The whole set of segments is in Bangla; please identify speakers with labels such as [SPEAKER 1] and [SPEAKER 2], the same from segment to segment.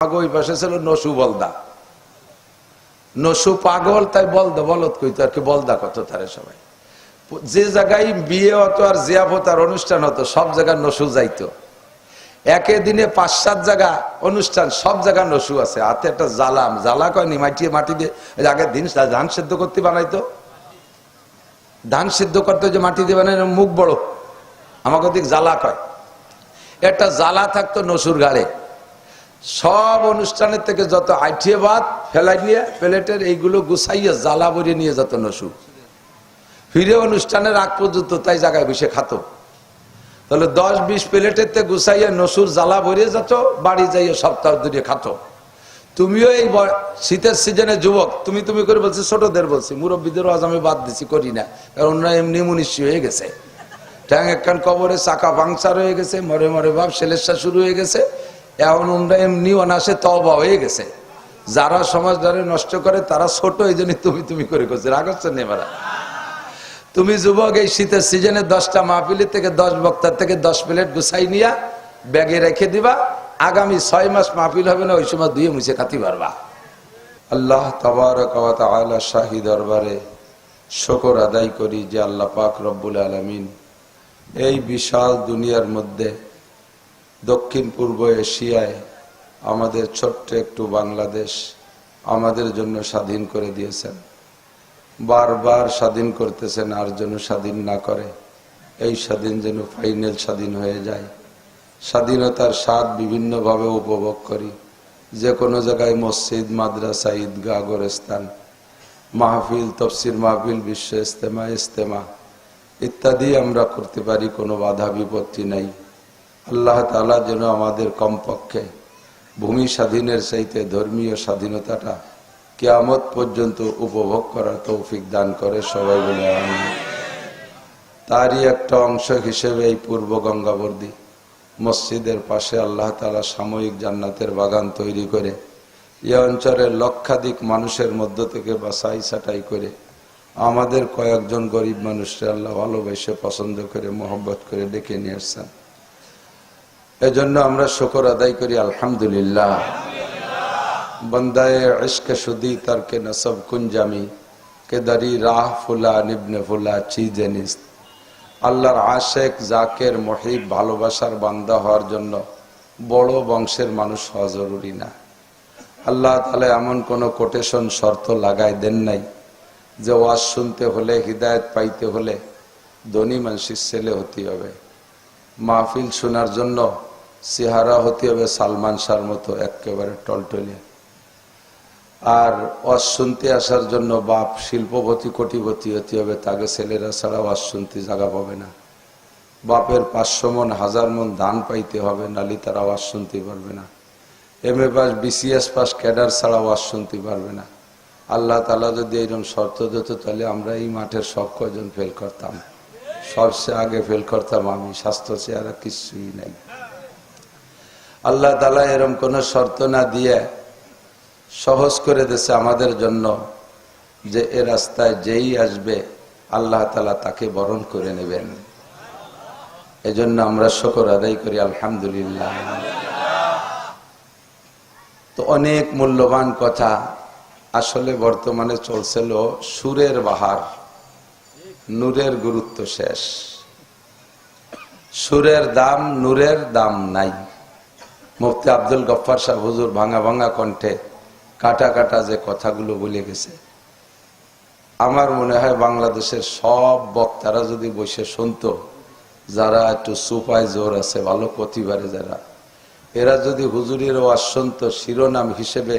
[SPEAKER 1] ওই পাশে ছিল নসু বলদা। নসু পাগল, তাই বলদা, বলদ কইতো, আর কি বলদা কত তারে সবাই। যে জায়গায় বিয়ে হতো আর জিয়াফত আর অনুষ্ঠান হতো, সব জায়গায় নসু যাইতো। একে দিনে পাঁচ, সাত জায়গা অনুষ্ঠান, সব জায়গা নসু আছে। হাতে একটা জ্বালাম। জ্বালা কয়নি? মাটিয়ে মাটি দিয়ে আগের দিন ধান সেদ্ধ করতে বানাইতো। ধান সেদ্ধ করতে যে মাটি দিয়ে বানাই মুখ বড়। আমাকে দিক জ্বালা কয়। একটা জ্বালা থাকতো নসুর গাড়ে সব অনুষ্ঠানের থেকে যত আইঠিয়ে ভাত, ফেলাই নিয়ে প্লেটের এইগুলো গুছাইয়ে জ্বালা ভরিয়ে নিয়ে যেত নসু ফিরে অনুষ্ঠানের আগ পর্যন্ত তাই জায়গায় বসে খাত। তাহলে দশ বিশ প্লেটের থেকে গুছাইয়ে নসুর জ্বালা ভরিয়ে যেত, বাড়ি যাইয়ে সপ্তাহ দূরে খাতো। তুমিও এই শীতের সিজনে যুবক, তুমি তুমি করে বলছি, ছোটদের বলছি, মুরব্বীদেরও আজ আমি বাদ দিছি, করি না। কারণ অন্য এমনি মুনিষি হয়ে গেছে। ট্যাং একখান কবরে চাকা পাংচার হয়ে গেছে, মরে মরে ভাব সেলেসা শুরু হয়ে গেছে। এখন ওনারা এমনি অনাসে তবা হয়ে গেছে। যারা সমাজ ধরে নষ্ট করে, তারা ছোট, এই জন্য তুমি তুমি করে করছে। রাগ হচ্ছে না এবার? তুমি যুবক, এই শীতের সিজনে দশটা মাহফিলি থেকে দশ বক্তার থেকে দশ প্লেট গুছাই নিয়া, ব্যাগে রেখে দিবা। আগামী ছয় মাস মাহফিল হবে না, ওই সময় দুয়ে মুছে খাতি পারবা আল্লাহ তাআলা শাহী দরবারে শকর আদায় করি যে আল্লাহ পাক রব্বুল আলামিন এই বিশাল দুনিয়ার মধ্যে দক্ষিণ পূর্ব এশিয়ায় আমাদের ছোট্ট একটু বাংলাদেশ আমাদের জন্য স্বাধীন করে দিয়েছেন। বারবার স্বাধীন করতেছেন, আর যেন স্বাধীন না করে। এই স্বাধীন যেন ফাইনাল স্বাধীন হয়ে যায়। স্বাধীনতার স্বাদ বিভিন্নভাবে উপভোগ করি। যে কোনো জায়গায় মসজিদ, মাদ্রাসা, ঈদগাহ, গোরস্থান, মাহফিল, তফসির মাহফিল, বিশ্ব ইস্তেমা ইস্তেমা ইত্যাদি আমরা করতে পারি, কোনো বাধা বিপত্তি নাই। আল্লাহ তালা যেন আমাদের কমপক্ষে ভূমি স্বাধীনের চাইতে ধর্মীয় স্বাধীনতাটা কেয়ামত পর্যন্ত উপভোগ করার তৌফিক দান করে সবাই বলে আমিন। তারই একটা অংশ হিসেবে এই পূর্ব গঙ্গাবর্দী মসজিদের পাশে আল্লাহ তালা সাময়িক জান্নাতের বাগান তৈরি করে, এ অঞ্চলের লক্ষাধিক মানুষের মধ্য থেকে বাসাই ছাটাই করে, আমাদের কয়েকজন গরিব মানুষরা আল্লাহ ভালোবেসে পছন্দ করে, মোহব্বত করে ডেকে নিয়ে আসছেন এজন্য আমরা শকর আদায় করি, আলহামদুলিল্লাহ। বন্দায় ইশক সুদি তারকে নসব কুঞ্জামি কে দারি রাহ ফুলা, নিবনে ফুলা, চিজে নিস্ত আল্লাহর আশেক, জাকের, মহিব, ভালোবাসার বান্দা হওয়ার জন্য বড় বংশের মানুষ হওয়া জরুরি না। আল্লাহ তাহলে এমন কোনো কোটেশন, শর্ত লাগাই দেন নাই যে ওয়াজ শুনতে হলে, হৃদায়ত পাইতে হলে ধনী মানুষের ছেলে হতে হবে। মাহফিল শোনার জন্য চেহারা হতে হবে সালমান শাহর মতো একেবারে টলটলে। আর ওয়াজ শুনতে আসার জন্য বাপ শিল্পপতি, কোটিপতি হতে হবে, তাকে ছেলেরা ছাড়া ওয়াজ শুনতে জায়গা পাবে না। বাপের পাঁচশো মন, হাজার মন ধান পাইতে হবে, নালি তারা ওয়াজ শুনতে পারবে না। M A pass, BCS pass, cadre ছাড়া ওয়াজ শুনতে পারবে না। আল্লাহ তালা যদি এইরকম শর্ত দিত, তাহলে আমরা এই মাঠের সব কয়জন ফেল করতাম। সবচেয়ে আগে ফেল করতাম আমি, স্বাস্থ্য চেহারা কিছুই নাই। আল্লাহ তালা এরম কোনো শর্ত না দিয়ে সহজ করে দিয়েছে আমাদের জন্য যে এ রাস্তায় যেই আসবে, আল্লাহ তালা তাকে বরণ করে নেবেন। এজন্য আমরা শকর আদায় করি, আলহামদুলিল্লাহ। তো অনেক মূল্যবান কথা আসলে বর্তমানে চলছিল সুরের বাহার, নূরের গুরুত্ব শেষ। সুরের দাম নূরের দাম নাই। মুফতি আব্দুল গফ্ফার সাহ হুজুর ভাঙা ভাঙা কণ্ঠে কাটা কাটা যে কথাগুলো বলে গেছে। আমার মনে হয় বাংলাদেশের সব বক্তারা যদি বসে শুনতো, যারা একটু সুপায় জোর আছে, ভালো প্রতিবারে যারা, এরা যদি হুজুরের ওয়াজ শুনতো, শিরোনাম হিসেবে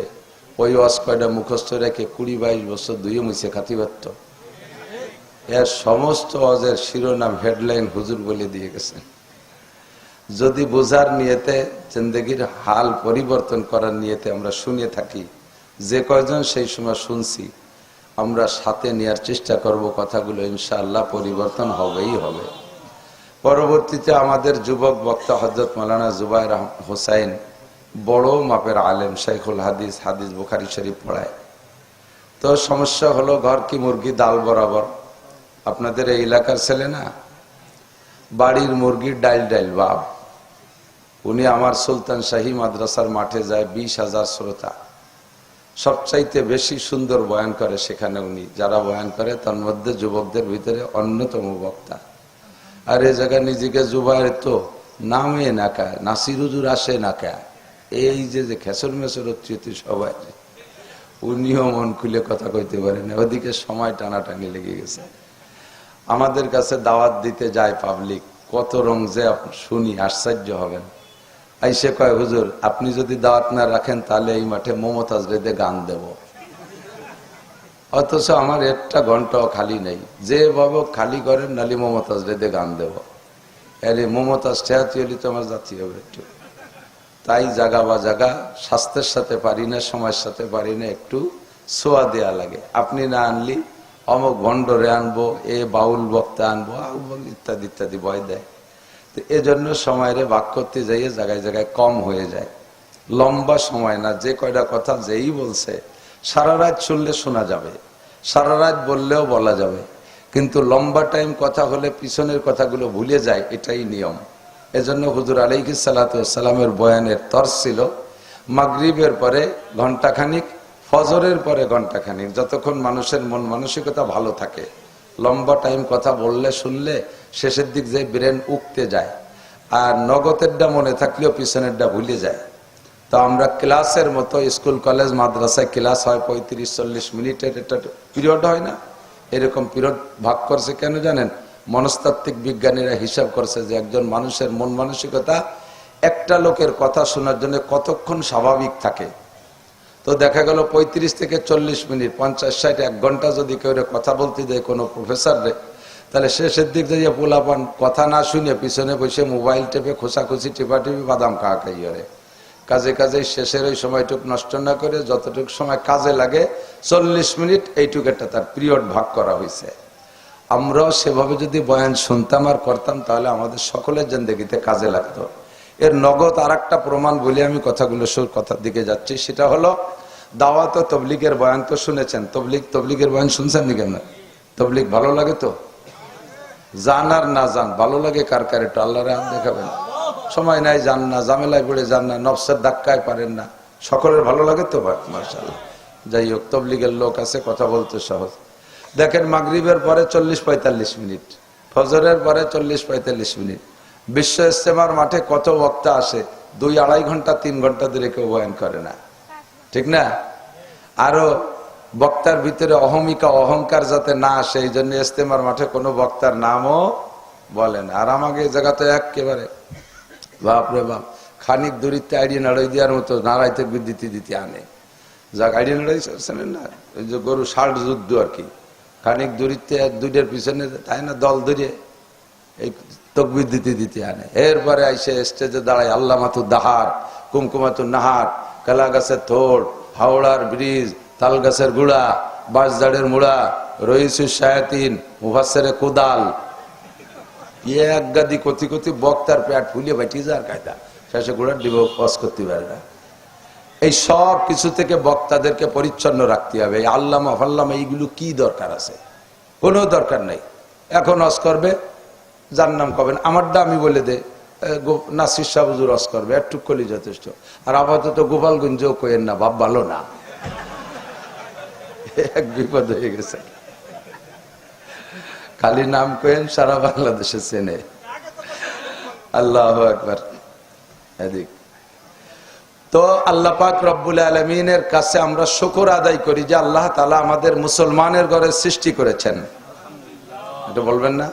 [SPEAKER 1] ওই ওয়াজ কয়টা মুখস্থ রেখে কুড়ি বাইশ বছর দুই মুছে খাতি পারত এর সমস্ত ওয়াজের শিরোনাম হেডলাইন হুজুর বলে দিয়ে গেছেন। যদি বোঝার নিয়েতে, জিন্দগির হাল পরিবর্তন করার নিয়েতে আমরা শুনে থাকি, যে কয়জন সেই সময় শুনছি, আমরা সাথে নেওয়ার চেষ্টা করব, কথাগুলো ইনশাআল্লাহ পরিবর্তন হবেই হবে। পরবর্তীতে আমাদের যুবক বক্তা হজরত মৌলানা জুবাইর হোসাইন বড় মাপের আলেম শেখুল হাদিস হাদিস বুখারি শরীফ পড়ায়। তো সমস্যা হলো ঘর কি মুরগি, ডাল বরাবর? আপনাদের এই এলাকার ছেলে না? বাড়ির মুরগির ডাইল ডাইল বাপ। উনি আমার সুলতান শাহী মাদ্রাসার মাঠে যায় বিশ হাজার শ্রোতা। সবচাইতে বেশি সুন্দর বয়ান করে সেখানে উনি। যারা বয়ান করে, তার মধ্যে যুবকদের ভিতরে অন্যতম বক্তা। আর এ জায়গায় নিজেকে যুবায়ের তো নামে না কায় নাসির হুজুর আসে না কায়। এই যে যে খেসর মেসর হচ্ছে সবাই উনিও মন খুলে কথা কইতে পারেন ওদিকে সময় টানাটানি লেগে গেছে। আমাদের কাছে দাওয়াত দিতে যায় পাবলিক। কত রং যে শুনি, আশ্চর্য হবেন। আইসে কয়, হুজুর, আপনি যদি দাওয়াত না রাখেন, তাহলে এই মাঠে মমতাজ রেদে গান দেব। অথচ আমার একটা ঘন্টাও খালি নেই। যে বাবু খালি করেন, নালি মমতাজ রেদে গান দেব। আরে মমতাজ ঠেয়াতি হলি তো আমার জাতি হবে একটু। তাই জাগা বা জাগা, স্বাস্থ্যের সাথে পারি না, সময়ের সাথে পারি না, একটু সোয়া দেয়া লাগে। আপনি না আনলি, অমক ভণ্ডরে আনব, এ বাউল বক্তা আনব ইত্যাদি ইত্যাদি ভয় দেয়। তো এজন্য সময়ের বাক করতে যাইয়ে জায়গায় জায়গায় কম হয়ে যায়। লম্বা সময় না, যে কয়টা কথা যেই বলছে, সারা রাত শুনলে শোনা যাবে, সারা রাত বললেও বলা যাবে। কিন্তু লম্বা টাইম কথা হলে পিছনের কথাগুলো ভুলে যায়, এটাই নিয়ম। এজন্য হুজুর আলাইকি সালাতামের বয়ানের তর ছিল, মাগরিবের পরে ঘন্টাখানিক ফজরের পরে ঘন্টাখানিক যতক্ষণ মানুষের মন মানসিকতা ভালো থাকে। লম্বা টাইম কথা বললে, শুনলে শেষের দিক যে ব্রেন উঠতে যায়, আর নগদেরটা মনে থাকলেও পিছনেরটা ভুলে যায়। তো আমরা ক্লাসের মতো স্কুল, কলেজ, মাদ্রাসায় ক্লাস হয় পঁয়ত্রিশ, চল্লিশ মিনিটের একটা পিরিয়ড হয় না। এরকম পিরিয়ড ভাগ করছে কেন জানেন? মনস্তাত্ত্বিক বিজ্ঞানীরা হিসাব করছে যে একজন মানুষের মন মানসিকতা একটা লোকের কথা শোনার জন্য কতক্ষণ স্বাভাবিক থাকে। তো দেখা গেল পঁয়ত্রিশ থেকে চল্লিশ মিনিট, পঞ্চাশ, ষাট, এক ঘণ্টা যদি কেউ কথা বলতে দেয় কোনো প্রফেসর তাহলে শেষের দিক দিয়ে পোলাপান কথা না শুনে পিছনে বসে মোবাইল টেপে খোসাখুসি টিপা বাদাম খাওয়া খাই ওরে কাজে কাজে শেষের ওই সময়টুক নষ্ট না করে যতটুকু সময় কাজে লাগে, চল্লিশ মিনিট এইটুক একটা তার পিরিয়ড ভাগ করা হয়েছে আমরাও সেভাবে যদি বয়ান শুনতাম আর করতাম, তাহলে আমাদের সকলের জেন্দেগিতে কাজে লাগতো। এর নগদ আর একটা প্রমাণ বলে আমি কথাগুলো সুর কথার দিকে যাচ্ছি। সেটা হলো, দাওয়াত ও তবলিগের বয়ান তো শুনেছেন। তবলিগ, তবলিগের বয়ান শুনছেন নি কেন তবলিগ ভালো লাগে তো? জান আর না জান, ভালো লাগে কার কার একটু? আল্লাহরে হাত দেখাবেন। সময় নাই যান না জামেলায় পড়ে যান না, নফসের ধাক্কায় পারেন না। সকলের ভালো লাগে তো মার্শাল যাই হোক, তবলিগের লোক আছে, কথা বলতে সহজ। দেখেন, মাগরিবের পরে চল্লিশ পঁয়তাল্লিশ মিনিট, ফজরের পরে চল্লিশ পঁয়তাল্লিশ মিনিট। বিশ্ব ইস্তেমার মাঠে কত বক্তা আসে? দুই আড়াই ঘণ্টা, তিন ঘণ্টা ধরে কেউ বয়ান করে না। ঠিক না? আরও বক্তার ভিতরে অহমিকা, অহংকার যাতে না আসে, এই জন্য ইস্তেমার মাঠে কোনো বক্তার নামও বলেন আর আমাকে এই জায়গা তো একেবারে বাপরে বাপ, খানিক দূরিতে আইডিয়া নাড়াই দেওয়ার মতো নাড়াইতে বিদ্যুতি দিতে আনে। যাক, আইডিয়া নাড়াই শোনেন না, ওই যে গরু ষাট যুদ্ধ আর কি। খানিক দূরিতে দুইটার পিছনে, তাই না, দল ধরে এই তকবির দিতে দিতে আনে। এরপরে আইসে স্টেজে দাঁড়ায় আল্লাহ মাতু দাহার কুমকুমাতু নাহার, কালাগাছের থোড়, হাওড়ার ব্রিজ তাল গাছের গুড়া বাঁশদাড়ের মুড়া রইসু শায়াতিন মুফাসের কুদাল। এক গাদি কতি কতি বক্তার পেট ফুলিয়ে বাইটি যার কায়দা শেষে গুড়ার ডিব পস করতে পারে না। এই সব কিছু থেকে বক্তাদেরকে পরিচ্ছন্ন রাখতে হবে। আল্লামা ফাল্লামা, এইগুলো কি দরকার আছে? কোনো দরকার নেই। এখন অস করবে, যার নাম কবেন আমারটা আমি বলে দে। নাসির শাহ হুজুর অস করবে একটু কলি যথেষ্ট। আর আপাতত গোপালগঞ্জও কইেন না ভাব ভালো না। এক বিপদ হয়ে গেছে। খালি নাম কয়েন সারা বাংলাদেশে চেনে। আল্লাহ একবার এদিক। তো আল্লাহ পাক রব্বুল আলমিনের কাছে আমরা শুকর আদায় করি যে আল্লাহ তালা আমাদের মুসলমানের ঘরে সৃষ্টি করেছেন। এটা বলবেন না?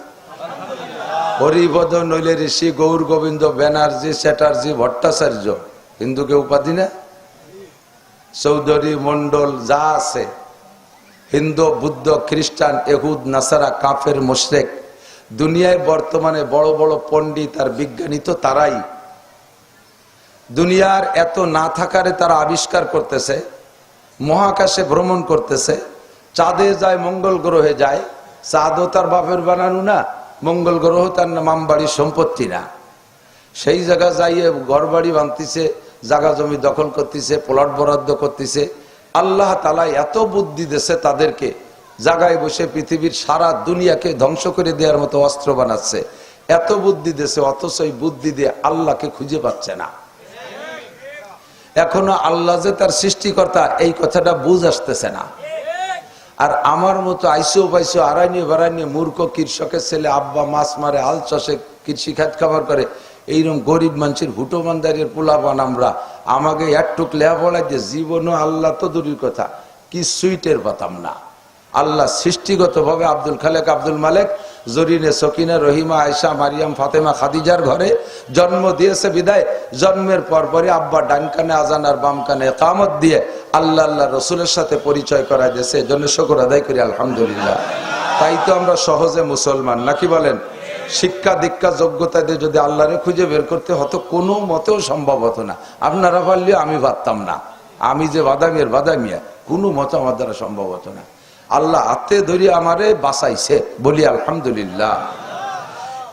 [SPEAKER 1] হরিপদ নইলে ঋষি গৌর গোবিন্দ ব্যানার্জি, চ্যাটার্জি, ভট্টাচার্য। হিন্দুকে উপাধি না? চৌধুরী মন্ডল যা আছে। হিন্দু, বুদ্ধ, খ্রিস্টান এহুদ নাসারা, কাফের, মোশরেক, দুনিয়ায় বর্তমানে বড় বড় পণ্ডিত আর বিজ্ঞানী তো তারাই। দুনিয়ার এত না থাকারে তারা আবিষ্কার করতেছে, মহাকাশে ভ্রমণ করতেছে, চাঁদে যায়, মঙ্গল গ্রহে যায়, চাঁদও তার বাপের বানানো না, মঙ্গল গ্রহ তার মামবাড়ির সম্পত্তি না। সেই জায়গা যাইয়ে ঘর বাড়ি বানতেছে জায়গা জমি দখল করতেছে, প্লট বরাদ্দ করতেছে আল্লাহ তালা এত বুদ্ধি দেশে তাদেরকে জাগায় বসে পৃথিবীর সারা দুনিয়াকে ধ্বংস করে দেওয়ার মতো অস্ত্র বানাচ্ছে। এত বুদ্ধি দিয়েছে অথচ এই বুদ্ধি দিয়ে আল্লাহকে খুঁজে পাচ্ছে না। এখনও আল্লাহ যে তার সৃষ্টিকর্তা, এই কথাটা বুঝ আসতেছে না। আর আমার মতো আইসো পাইসো আড়াইনিয়ে বাড়াইনিয়ে মূর্খ কৃষকের ছেলে, আব্বা, মাছ মারে আল চাষে কৃষি খাত খাবার করে, এইরকম গরিব মানুষের হুটো মান্দারের পোলাপান আমরা আমাকে একটুক পড়াই যে জীবনও আল্লাহ তো দূরের কথা। কি সুইটের পাতাম না আল্লাহ সৃষ্টিগতভাবে আব্দুল খালেক, আব্দুল মালেক, জরিনে সকিনা রহিমা আয়সা মারিয়াম, ফাতেমা, খাদিজার ঘরে জন্ম দিয়েছে বিদায়। জন্মের পর পরে আব্বা ডান কানে, আজান আর বাম কানে কামত দিয়ে আল্লাহ আল্লাহ রসুলের সাথে পরিচয় করা দিয়েছে। এজন্য শকর আদায় করি, আলহামদুলিল্লাহ। তাই তো আমরা সহজে মুসলমান। নাকি বলেন? শিক্ষা, দীক্ষা, যোগ্যতা দিয়ে যদি আল্লাহরে খুঁজে বের করতে হতো, কোনো মতেও সম্ভব হতো না। আপনারা পারলেও আমি পারতাম না। আমি যে বাদামিয়ার বাদামিয়া, কোনো মতো আমার দ্বারা সম্ভব হতো না। আল্লাহ হাতে ধরে আমারে বাঁচাইছে, বলি আলহামদুলিল্লাহ।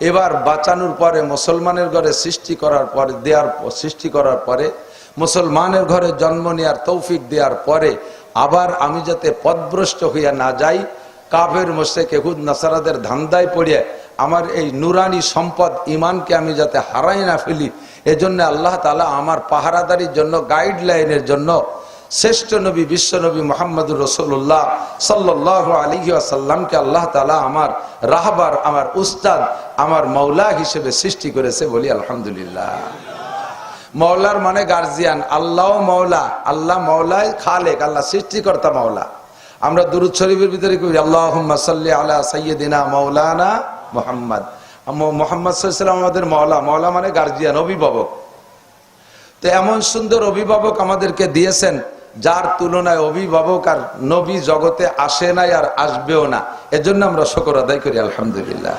[SPEAKER 1] এবার বাঁচানোর পরে, মুসলমানের ঘরে সৃষ্টি করার পরে দেওয়ার সৃষ্টি করার পরে, মুসলমানের ঘরে জন্ম নেওয়ার তৌফিক দেওয়ার পরে, আবার আমি যাতে পদভ্রষ্ট হইয়া না যাই, কাফের মোশেক, এহুদ, নাসারাদের ধান্দায় পড়িয়ে আমার এই নুরানি সম্পদ ইমানকে আমি যাতে হারাই না ফেলি, এজন্য আল্লাহ তালা আমার পাহারাদারির জন্য, গাইডলাইনের জন্য শ্রেষ্ঠ নবী, বিশ্ব নবী মোহাম্মদুর রসুল্লাহ সাল্লাহ আলী আসাল্লামকে আল্লাহ তালা আমার রাহবার, আমার উস্তাদ, আমার মৌলা হিসেবে সৃষ্টি করেছে বলি আলহামদুলিল্লাহ। মৌলার মানে গার্জিয়ান আল্লাহ মৌলা আল্লাহ মৌলায় খালেক, আল্লাহ সৃষ্টিকর্তা মৌলা আমরা দুরুদ শরীফের ভিতরে করি আল্লাহ সাল্লি আলা সৈয়দিনা মৌলানা মোহাম্মদ। মোহাম্মদ সাল্লাম আমাদের মৌলা মৌলা মানে গার্জিয়ান অভিভাবক। তো এমন সুন্দর অভিভাবক আমাদেরকে দিয়েছেন, যার তুলনায় অভিভাবক আর নবী জগতে আসে নাই আর আসবেও না। এজন্য আমরা শকর আদায় করি, আলহামদুলিল্লাহ।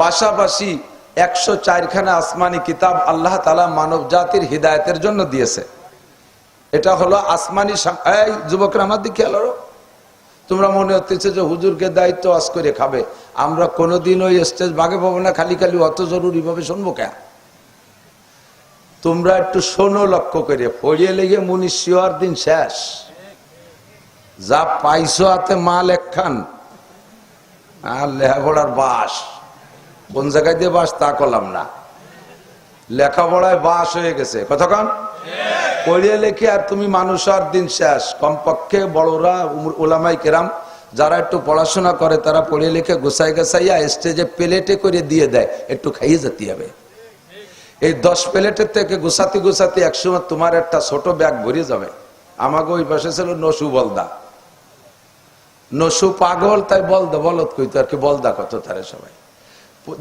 [SPEAKER 1] পাশাপাশি একশো চারখানা আসমানি কিতাব আল্লাহ তালা মানব জাতির হৃদায়তের জন্য দিয়েছে। এটা হলো আসমানি যুবকরা আমার দিকে তোমরা মনে হতেছে যে হুজুরকে দায়িত্ব আজ করে খাবে। আমরা কোনোদিন ওই স্টেজ ভাগে পাবো না খালি খালি অত জরুরি ভাবে শুনব কেন? তোমরা একটু শোনো লক্ষ্য করে পড়িয়ে লেগে মুনি শিওর দিন শেষ। যা পাইছো হাতে মাল একখান আর লেখাপড়ার বাস। কোন জায়গায় দিয়ে বাস তা করলাম না। লেখাপড়ায় বাস হয়ে গেছে। কতক্ষণ পড়িয়ে লেখে আর তুমি মানুষ আর দিন শেষ। কমপক্ষে বড়রা ওলামাই কেরাম যারা একটু পড়াশোনা করে, তারা পড়ে লিখে গোসাই গোসাইয়া স্টেজে প্লেটে করে দিয়ে দেয়, একটু খাইয়ে যেতে হবে। এই দশ প্লেটের থেকে গুছাতে গুছাতে একসময় তোমার একটা ছোট ব্যাগ ভরে যাবে। আমাকে ওই পাশে ছিল নসু বলদা। নসু পাগল, তাই বলদা বলত কইতো আর কি, বলদা কত তারে সবাই।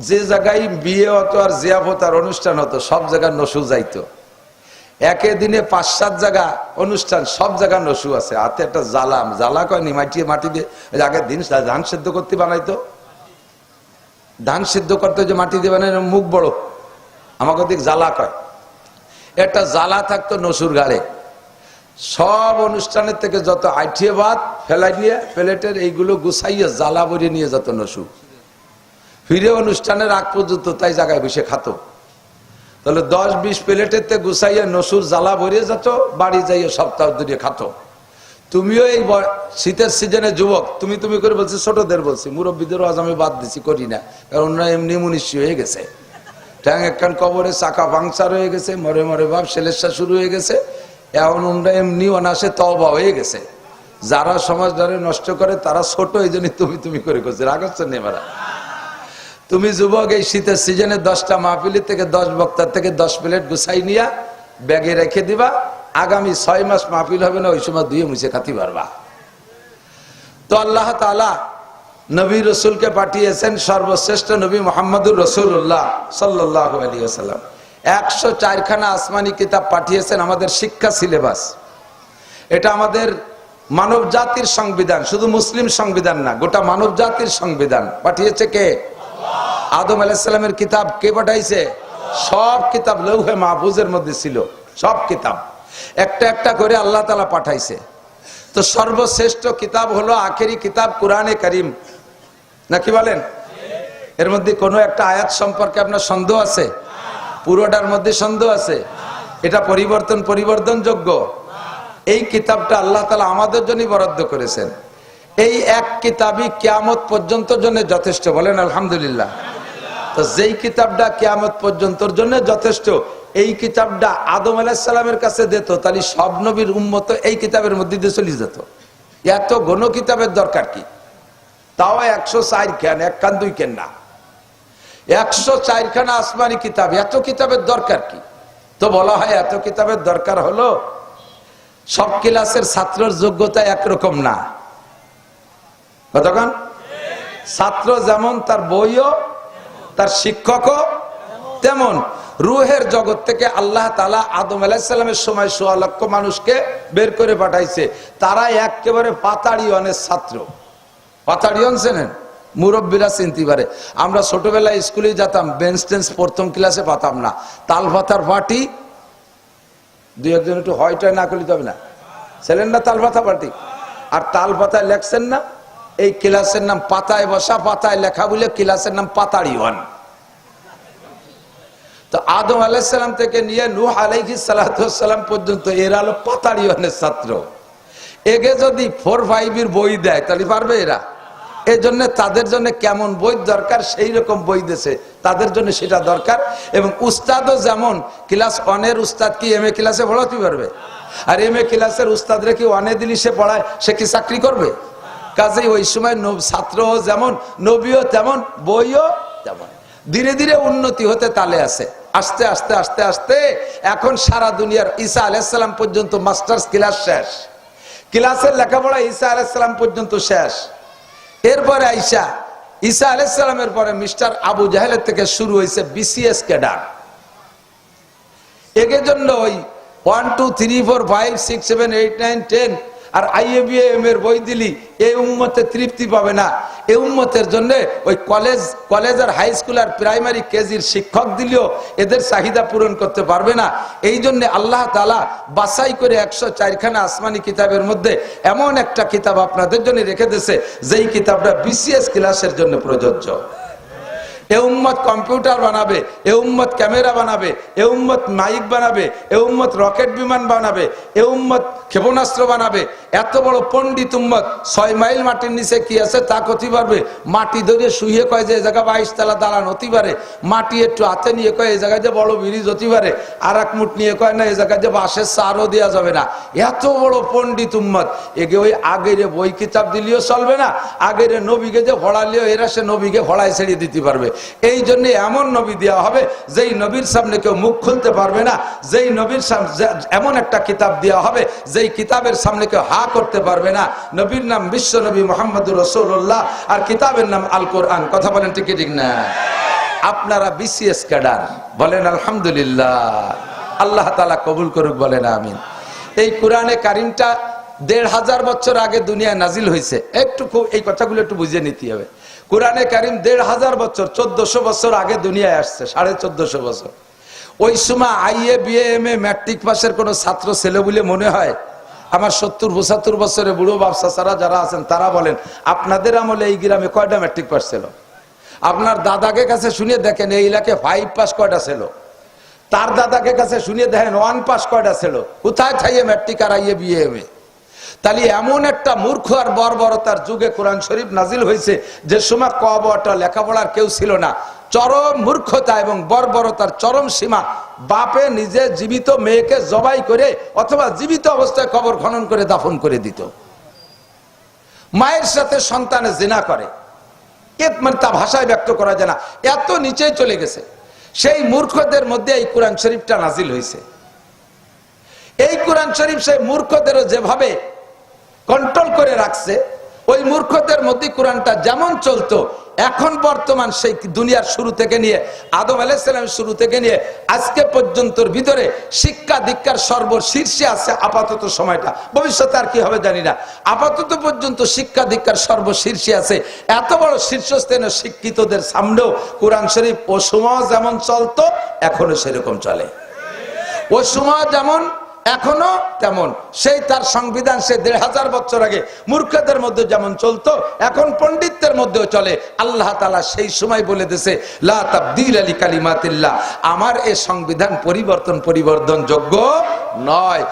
[SPEAKER 1] যে জায়গায় বিয়ে হতো আর জিয়াফত আর অনুষ্ঠান হতো, সব জায়গায় নসু যাইতো। একে দিনে পাঁচ, সাত জায়গা অনুষ্ঠান, সব জায়গা নসু আছে। হাতে একটা জ্বালাম জ্বালা কয়নি মাটি মাটি দিয়ে আগের দিন ধান সিদ্ধ করতে বানাইতো। ধান সিদ্ধ করতে যে মাটি দিয়ে বানাই মুখ বড়। আমাকে দিক জ্বালা কয়। একটা জ্বালা থাকতো নসুর গাড়ে সব অনুষ্ঠানের থেকে যত আইঠিয়ে ভাত, ফেলাই নিয়ে প্লেটের এইগুলো গুছাইয়ে জ্বালা ভরিয়ে নিয়ে যত নসু ফিরে অনুষ্ঠানের আগ পর্যন্ত তাই জায়গায় বসে খাতো। তাহলে দশ বিশ প্লেটের তে গুছাইয়া নসুর জ্বালা ভরিয়ে যেত বাড়ি যাইয়ে সপ্তাহ ধরে খাতো। তুমিও এই শীতের সিজনে যুবক, তুমি তুমি করে বলছি, ছোটদের বলছি, মুরব্বীদেরও আজ আমি বাদ দিছি, করি না। কারণ ওনারা এমনি মুনিষ্য হয়ে গেছে। ট্যাং একখান কবরে চাকা পাংচার হয়ে গেছে, মরে মরে বাপ সেলেসা শুরু হয়ে গেছে। এখন ওনারা এমনি অনাসে তবা হয়ে গেছে। যারা সমাজ ধরে নষ্ট করে, তারা ছোট, এই জন্য তুমি তুমি করে করছে। রাগচ্ছ নেমারা তুমি যুবক, এই শীতের সিজনে দশটা মাহফিলি থেকে দশ বক্তার থেকে দশ প্লেট গুছাই নিয়া ব্যাগে রেখে দিবা। আগামী ছয় মাস মাহফিল হবে না, ওই সময় দুয়ে মুছে খাতি পারবা তো আল্লাহ তালা নবী রসুলকে পাঠিয়েছেন সর্বশ্রেষ্ঠ নবী মোহাম্মদুর রসুল্লাহ সাল্লাহ আলী একশো চারখানা আসমানি কিতাব পাঠিয়েছেন আমাদের শিক্ষা সিলেবাস। এটা আমাদের মানব জাতির সংবিধান, শুধু মুসলিম সংবিধান না, গোটা মানব জাতির সংবিধান। পাঠিয়েছে কে? আদম আলাইসালামের কিতাব কে পাঠাইছে? সব কিতাব লৌহে মাহফুজের মধ্যে ছিল। সব কিতাব। একটা একটা করে আল্লাহ তালা পাঠাইছে। তো সর্বশ্রেষ্ঠ কিতাব হলো আখেরি কিতাব কোরআনে করিম। নাকি বলেন? এর মধ্যে কোনো একটা আয়াত সম্পর্কে আপনার সন্দেহ আছে? পুরোটার মধ্যে সন্দেহ আছে? এটা পরিবর্তন পরিবর্তনযোগ্য? এই কিতাবটা আল্লাহ তালা আমাদের জন্যই বরাদ্দ করেছেন। এই এক কিতাবই কিয়ামত পর্যন্ত জন্য যথেষ্ট। বলেন আলহামদুলিল্লাহ। যেই কিতাবটা কেয়ামত পর্যন্তর জন্য যথেষ্ট, এই কিতাবটা আদম আলাহিসাল্লামের কাছে দিত, তাহলে সব নবীর উম্মত এই কিতাবের মধ্যে দিয়ে চলে যেত। এত ঘন কিতাবের দরকার কি? তাও একশো চার খান, এক খান, দুই কেন না। একশো চারখানা আসমানি কিতাব, এত কিতাবের দরকার কি? তো বলা হয় এত কিতাবের দরকার হলো, সব ক্লাসের ছাত্রের যোগ্যতা একরকম না। কতক্ষণ ছাত্র যেমন তার বইও তার শিক্ষকও তেমন। রুহের জগৎ থেকে আল্লাহ তালা আদম আলাহিসাল্লামের সময় সোয়া লক্ষ মানুষকে বের করে পাঠাইছে। তারা একেবারে পাতাড়িয়নের ছাত্র। পাতাড়িয়ন চেনেন? মুরব্বীরা চিনতে পারে। আমরা ছোটবেলায় স্কুলে যেতাম, বেঞ্চ টেন্স প্রথম ক্লাসে পাতাম না। তাল ভাতার পার্টি দুই একজন একটু হয়টয় না করলে তবে না। ছিলেন না তাল ভাতা পার্টি আর তাল পাতায় লেখছেন না? এই ক্লাসের নাম পাতায় বসা, পাতায় লেখা বলে ক্লাসের নাম পাতাড়িওয়ান তো আদম আলাইসালাম থেকে নিয়ে নূহ আলাইহি সালাম পর্যন্ত এরা হলো পাতাড়িওয়ানের ছাত্র। একে যদি ফোর ফাইভের বই দেয়, তাহলে পারবে এরা। এই জন্য তাদের জন্য কেমন বই দরকার, সেই রকম বই দেশে তাদের জন্য সেটা দরকার। এবং উস্তাদও যেমন, ক্লাস ওয়ানের উস্তাদ কি এম এ ক্লাসে পড়াতে পারবে? আর এম এ ক্লাসের উস্তাদরে কি ওয়ানে দিলি সে পড়ায়, সে কি চাকরি করবে? কাজেই ওই সময় ছাত্রও যেমন, নবীও তেমন, বইও তেমন। ধীরে ধীরে উন্নতি হতে তালে আছে। আস্তে আস্তে আস্তে আস্তে এখন সারা দুনিয়ার ঈসা আলাইসাল্লাম পর্যন্ত মাস্টার্স ক্লাস শেষ। ক্লাসের লেখাপড়া ঈসা আলাইসাল্লাম পর্যন্ত শেষ। এরপরে আইসা, ঈসা আলাইসাল্লামের পরে মিস্টার আবু জাহেলের থেকে শুরু হয়েছে বিসিএস ক্যাডার। এর জন্য ওই one two three four five six seven eight nine ten আর আইএবিএম এর বই দিলি, এই উম্মতে তৃপ্তি পাবে না। এই উম্মতের জন্য ওই কলেজ কলেজ আর হাই স্কুল আর প্রাইমারি কেজির শিক্ষক দিলেও এদের চাহিদা পূরণ করতে পারবে না। এই জন্য আল্লাহ তালা বাছাই করে একশো চারখানা আসমানি কিতাবের মধ্যে এমন একটা কিতাব আপনাদের জন্য রেখে দিয়েছে, যেই কিতাবটা বিসিএস ক্লাসের জন্য প্রযোজ্য। এ উম্মত কম্পিউটার বানাবে, এ উম্মত ক্যামেরা বানাবে, এ উম্মত মাইক বানাবে, এ উম্মত রকেট বিমান বানাবে, এ উম্মত ক্ষেপণাস্ত্র বানাবে। এত বড় পণ্ডিত উম্মত, ছয় মাইল মাটির নিচে কি আছে তা করতে পারবে? মাটি ধরে শুয়ে কয় যে জায়গা বাইশ তালা দালান হতে পারে। মাটি একটু হাতে নিয়ে কয় এই জায়গায় যে বড় ব্রিজ হতে পারে। আর এক মুঠ নিয়ে কয় না এই জায়গায় যে বাঁশের সারও দেওয়া যাবে না। এত বড় পণ্ডিত উম্মত এগে ওই আগের বই কিতাব দিলেও চলবে না, আগের নবীকে যে ভড়ালেও এরা সে নবীকে ভড়ায় ছেড়ে দিতে পারবে। এই জন্য এমন নবী দেওয়া হবে যেই নবীর সামনে কেউ মুখ খুলতে পারবে না, যেই নবীর সামনে এমন একটা কিতাব দেওয়া হবে যেই কিতাবের সামনে কেউ হা করতে পারবে না। নবীর নাম বিশ্ব নবী মোহাম্মদ রসুল্লাহ আর কিতাবের নাম আল কোরআন কথা বলেন ঠিক ঠিক না? আপনারা বিসিএস ক্যাডার, বলেন আলহামদুলিল্লাহ। আল্লাহ তালা কবুল করুক, বলেন আমিন। এই কোরআনে কারিমটা দেড় হাজার বছর আগে দুনিয়ায় নাজিল হয়েছে একটু খুব এই কথাগুলো একটু বুঝে নিতে হবে। কোরআনে কারিম দেড় হাজার বছর, চোদ্দশো বছর আগে দুনিয়ায় আসছে, সাড়ে চোদ্দশো বছর। ওই সময় IA, BA M A matric পাসের কোনো ছাত্র ছেলে বলে মনে হয়? আমার সত্তর, পঁচাত্তর বছরে বুড়ো ব্যবসা ছাড়া যারা আছেন, তারা বলেন, আপনাদের আমলে এই গ্রামে কয়টা ম্যাট্রিক পাস ছিল? আপনার দাদাকে কাছে শুনিয়ে দেখেন, এই এলাকায় ফাইভ পাস কয়টা ছিল? তার দাদাকে কাছে শুনিয়ে দেখেন ওয়ান পাস কয়টা ছিল? কোথায় থাইয়ে ম্যাট্রিক আর আইএ, বিএ এম এ তাহলে এমন একটা মূর্খ আর বর্বরতার যুগে কোরআন শরীফ নাজিল হয়েছে, যে সময় ক বটা লেখাপড়ার কেউ ছিল না। চরম মূর্খতা এবং বর্বরতার চরম সীমা বাপে নিজে জীবিত মেয়েকে জবাই করে অথবা জীবিত অবস্থায় কবর খনন করে দাফন করে দিত। মায়ের সাথে সন্তানে জেনা করে। মানে তা ভাষায় ব্যক্ত করা যায় না। এত নিচে চলে গেছে। সেই মূর্খদের মধ্যে এই কোরআন শরীফটা নাজিল হয়েছে। এই কোরআন শরীফ সেই মূর্খদেরও যেভাবে কন্ট্রোল করে রাখছে, ওই মূর্খদের মধ্যে কোরআনটা যেমন চলতো, এখন বর্তমান সেই দুনিয়ার শুরু থেকে নিয়ে, আদম আলাইসালাম শুরু থেকে নিয়ে, আজকে পর্যন্তর ভিতরে শিক্ষা দীক্ষার সর্বশীর্ষে আছে আপাতত সময়টা। ভবিষ্যতে আর কি হবে জানি না। আপাতত পর্যন্ত শিক্ষা দীক্ষার সর্বশীর্ষে আছে। এত বড় শীর্ষস্থানীয় শিক্ষিতদের সামনেও কোরআন শরীফ ও সময় যেমন চলতো, এখনও সেরকম চলে। ও সময় যেমন এখনও তেমন। সেই তার সংবিধান সে দেড় হাজার বছর আগে মূর্খদের মধ্যে যেমন চলতো, এখন পণ্ডিতদের মধ্যেও চলে। আল্লাহ তালা সেই সময় বলে দিছে লাবদিল আলী কালিমাতিল্লাহ। আমার এ সংবিধান পরিবর্তন পরিবর্তন যোগ্য নয়।